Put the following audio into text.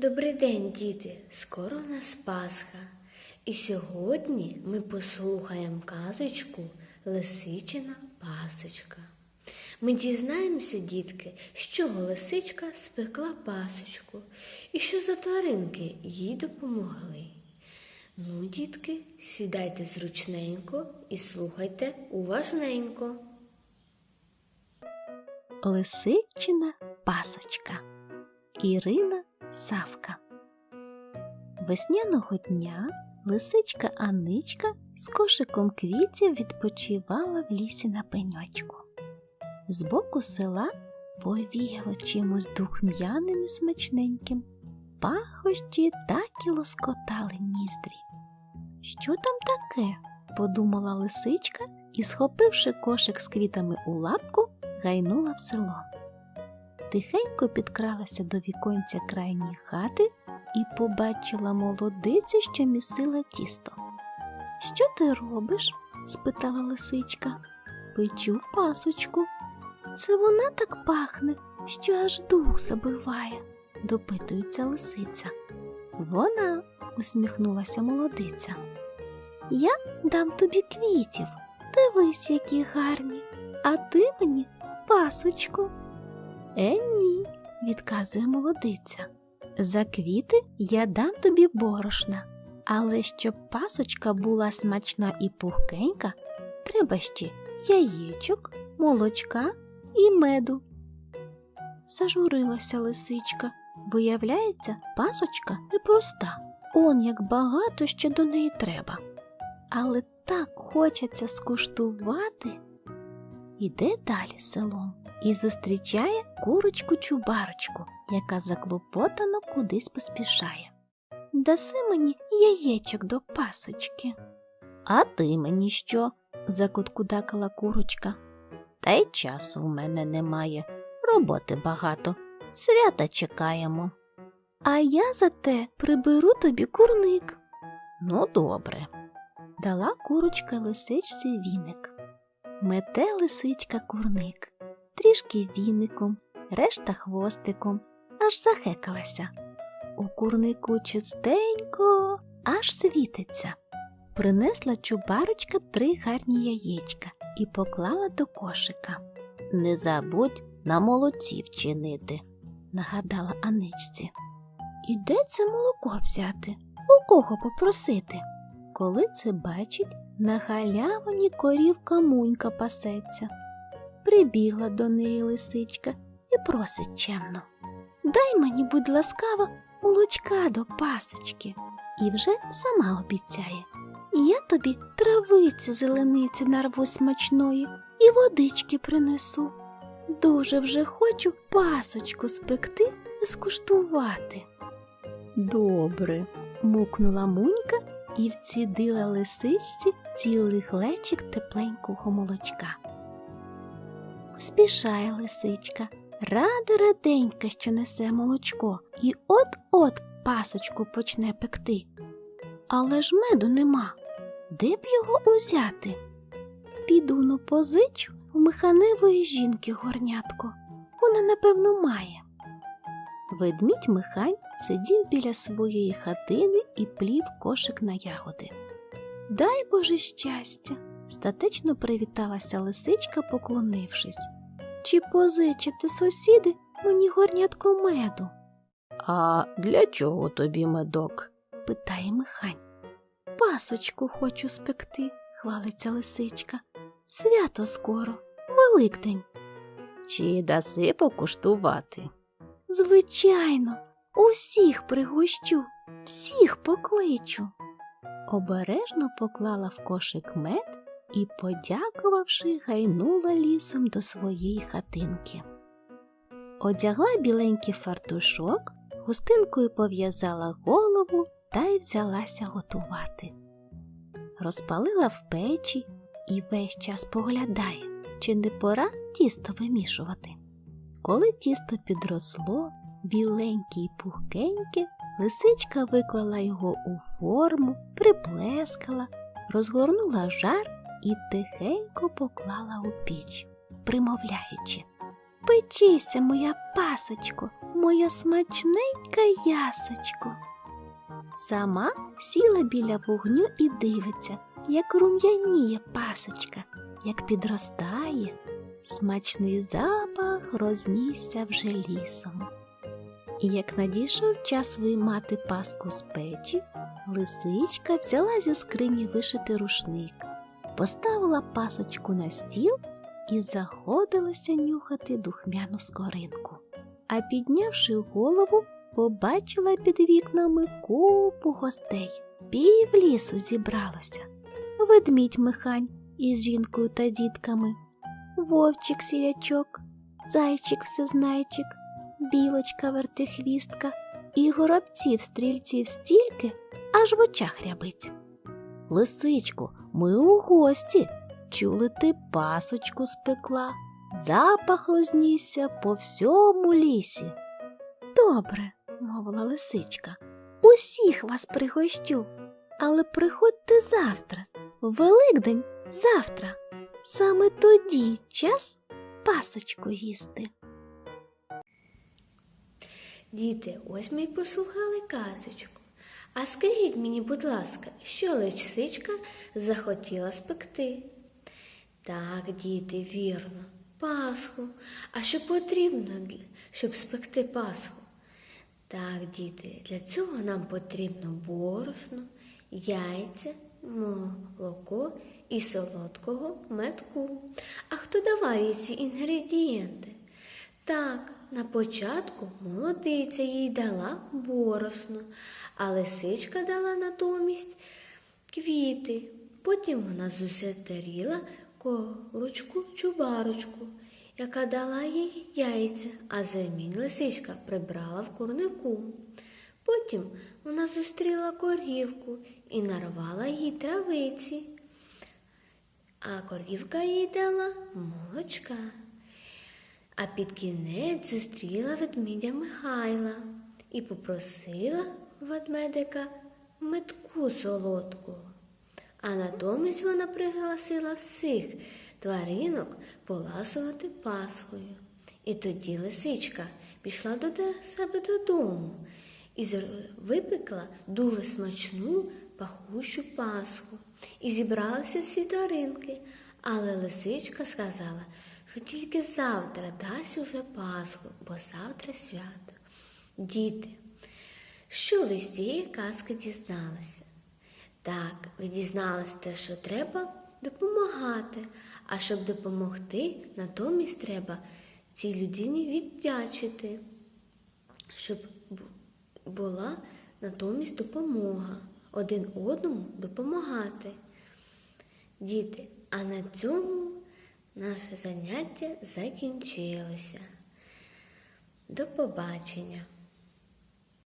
Добрий день, діти! Скоро в нас Пасха. І сьогодні ми послухаємо казочку Лисичина пасочка. Ми дізнаємося, дітки, з чого лисичка спекла пасочку і що за тваринки їй допомогли. Ну, дітки, сідайте зручненько і слухайте уважненько. Лисичина пасочка Ірина Савка. Весняного дня лисичка Аничка з кошиком квітів відпочивала в лісі на пеньочку. Збоку села повіяло чимось духм'яним і смачненьким. Пахощі так і лоскотали ніздрі. Що там таке? подумала лисичка і, схопивши кошик з квітами у лапку, гайнула в село. Тихенько підкралася до віконця крайньої хати і побачила молодицю, що місила тісто. Що ти робиш? спитала лисичка. Печу пасочку. Це вона так пахне, що аж дух забиває, допитується лисиця. Вона, усміхнулася молодиця. Я дам тобі квітів. Дивись, які гарні, а ти мені пасочку. Е, ні, відказує молодиця. За квіти я дам тобі борошна, але щоб пасочка була смачна і пухкенька, треба ще яєчок, молочка і меду. Зажурилася лисичка. Виявляється, пасочка непроста. Он як багато ще до неї треба. Але так хочеться скуштувати. Іде далі селом і зустрічає курочку чубарочку, яка заклопотано кудись поспішає. Даси мені яєчок до пасочки. А ти мені що? закуткудакала курочка. Та й часу в мене немає, роботи багато, свята чекаємо. А я зате приберу тобі курник. Ну, добре. Дала курочка лисичці віник. Мете лисичка курник, трішки віником, решта хвостиком, аж захекалася. У курнику чистенько, аж світиться. Принесла чубарочка три гарні яєчка і поклала до кошика. Не забудь на молоці вчинити, нагадала Аничці. І де це молоко взяти? У кого попросити? Коли це бачить, на галявині корівка мунька пасеться. Прибігла до неї лисичка і просить чемно. Дай мені, будь ласкаво, молочка до пасочки. І вже сама обіцяє. Я тобі травиці зелениці нарву смачної і водички принесу. Дуже вже хочу пасочку спекти і скуштувати. Добре, мукнула мунька і вцідила лисичці цілий глечик тепленького молочка. Поспішає лисичка, рада раденька, що несе молочко, і от-от пасочку почне пекти. Але ж меду нема. Де б його узяти? Піду но позичу в механевої жінки горнятко. Вона, напевно, має. Ведмідь Михань сидів біля своєї хатини і плів кошик на ягоди. Дай Боже щастя! Статечно привіталася лисичка, поклонившись. Чи позичите сусіди мені горнятко меду? А для чого тобі медок? питає Михань. Пасочку хочу спекти, хвалиться лисичка. Свято скоро, Великдень. Чи даси покуштувати? Звичайно, усіх пригощу, всіх покличу. Обережно поклала в кошик мед і, подякувавши, гайнула лісом до своєї хатинки. Одягла біленький фартушок, густинкою пов'язала голову та й взялася готувати. Розпалила в печі і весь час поглядає, чи не пора тісто вимішувати. Коли тісто підросло, біленьке й пухкеньке, лисичка виклала його у форму, приплескала, розгорнула жар і тихенько поклала у піч, примовляючи Печися, моя пасочко, моя смачненька ясочко. Сама сіла біля вогню і дивиться, як рум'яніє пасочка, як підростає. Смачний запах рознісся вже лісом. І як надійшов час виймати паску з печі, лисичка взяла зі скрині вишити рушник, поставила пасочку на стіл і заходилася нюхати духмяну скоринку. А піднявши голову, побачила під вікнами купу гостей. Пів лісу зібралося. Ведмідь Михань із жінкою та дітками, вовчик сірячок, зайчик всезнайчик, білочка вертихвістка і горобців стрільців стільки, аж в очах рябить. Лисичко, ми у гості. Чули ти пасочку спекла, запах рознісся по всьому лісі. Добре, мовила лисичка, усіх вас пригощу, але приходьте завтра, Великдень завтра. Саме тоді час пасочку їсти. Діти, ось ми й послухали казочку. А скажіть мені, будь ласка, що лисичка захотіла спекти? Так, діти, вірно, Пасху. А що потрібно, щоб спекти Пасху? Так, діти, для цього нам потрібно борошно, яйця, молоко і солодкого метку. А хто давав їй ці інгредієнти? Так, на початку молодиця їй дала борошно, а лисичка дала натомість квіти. Потім вона зусятеріла корочку чубарочку, яка дала їй яйця, а замін лисичка прибрала в курнику. Потім вона зустріла корівку і нарвала їй травиці, а корівка їй дала молочка. А під кінець зустріла ведмідя Михайла і попросила ведмедика метку солодкого. А натомість вона пригласила всіх тваринок поласувати Пасхою. І тоді лисичка пішла до себе додому і випекла дуже смачну пахущу Пасху. І зібралися всі тваринки, але лисичка сказала, що тільки завтра дасть уже Пасху, бо завтра свято. Діти, що ви з цієї казки дізналися? Так, ви дізналися те, що треба допомагати, а щоб допомогти, натомість треба цій людині віддячити, щоб була натомість допомога, один одному допомагати. Діти, а на цьому наше заняття закінчилося. До побачення!